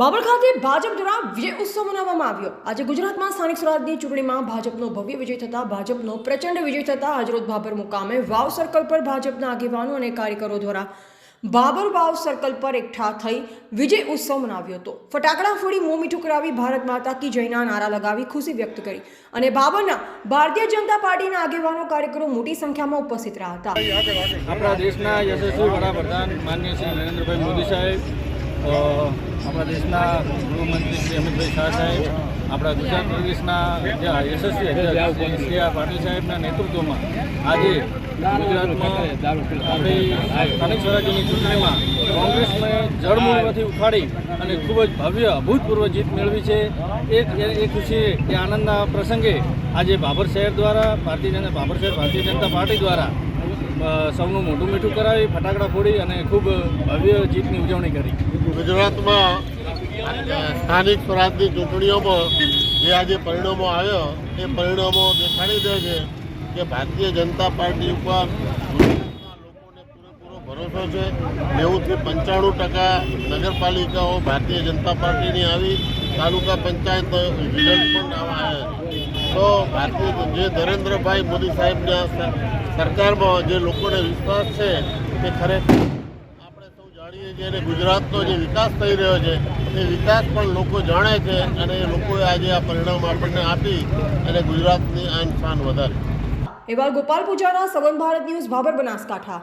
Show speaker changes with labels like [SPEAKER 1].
[SPEAKER 1] બાબર ખાતે ભાજપ દ્વારા વિજય ઉત્સવ મનાવવામાં આવ્યો. આજે ગુજરાતમાં સ્થાનિક સ્વરાજની ચૂંટણીમાં ભાજપનો ભવ્ય વિજય થતા, ભાજપનો પ્રચંડ વિજય થતા આજરોજ બાબર મુકામે વાવ સર્કલ પર ભાજપના આગેવાનો અને કાર્યકરો દ્વારા બાબર વાવ સર્કલ પર એકઠા થઈ વિજય ઉત્સવ મનાવ્યો હતો. ફટાકડા ફોડી મોં મીઠું કરાવી ભારત માતા કી જયના નારા લગાવી ખુશી વ્યક્ત કરી અને બાબરના ભારતીય જનતા પાર્ટીના આગેવાનો, કાર્યકરો મોટી સંખ્યામાં ઉપસ્થિત રહ્યા હતા.
[SPEAKER 2] આપણા દેશના યશસ્વી વડાપ્રધાન માનનીય શ્રી નરેન્દ્રભાઈ મોદી સાહેબ આપણા દેશના ગૃહમંત્રી શ્રી અમિતભાઈ શાહ સાહેબ, આપણા ગુજરાત પ્રદેશના જે યશસ્વી અધ્યક્ષ શ્રી આ પાટીલ સાહેબના નેતૃત્વમાં આજે ગુજરાતમાં આપણી સ્થાનિક સ્વરાજ્યની ચૂંટણીમાં કોંગ્રેસને જળમૂળમાંથી ઉખાડી અને ખૂબ જ ભવ્ય, અભૂતપૂર્વ જીત મેળવી છે. એક એ ખુશી એ આનંદના પ્રસંગે આજે બાબર શહેર દ્વારા ભારતીય જનતા બાબર શહેર ભારતીય જનતા પાર્ટી દ્વારા સૌનું મોઢું મીઠું કરાવી, ફટાકડા ફોડી અને ખૂબ ભવ્ય જીતની ઉજવણી કરી.
[SPEAKER 3] ગુજરાતમાં સ્થાનિક સ્વરાજની ચૂંટણીઓમાં જે આજે પરિણામો આવ્યો, એ પરિણામો દેખાડી દે છે કે ભારતીય જનતા પાર્ટી ઉપર લોકોને પૂરેપૂરો ભરોસો છે. નેવુંથી પંચાણું ટકા નગરપાલિકાઓ ભારતીય જનતા પાર્ટીની આવી, તાલુકા પંચાયત રિઝલ્ટ પણ આવા આવ્યા છે. તો ભારતીય જે નરેન્દ્રભાઈ મોદી સાહેબના સરકારમાં જે લોકોને વિશ્વાસ છે તે ખરેખર આપણે સૌ જાણીએ છીએ અને ગુજરાતનો જે વિકાસ થઈ રહ્યો છે, એ વિકાસ પણ લોકો જાણે છે અને એ લોકોએ આજે આ પરિણામ આપણને આપી અને ગુજરાતની આન શાન વધારી.
[SPEAKER 1] એવા ગોપાલ પૂજારા સવન ભારત ન્યૂઝ ભાબર બનાસકાંઠા.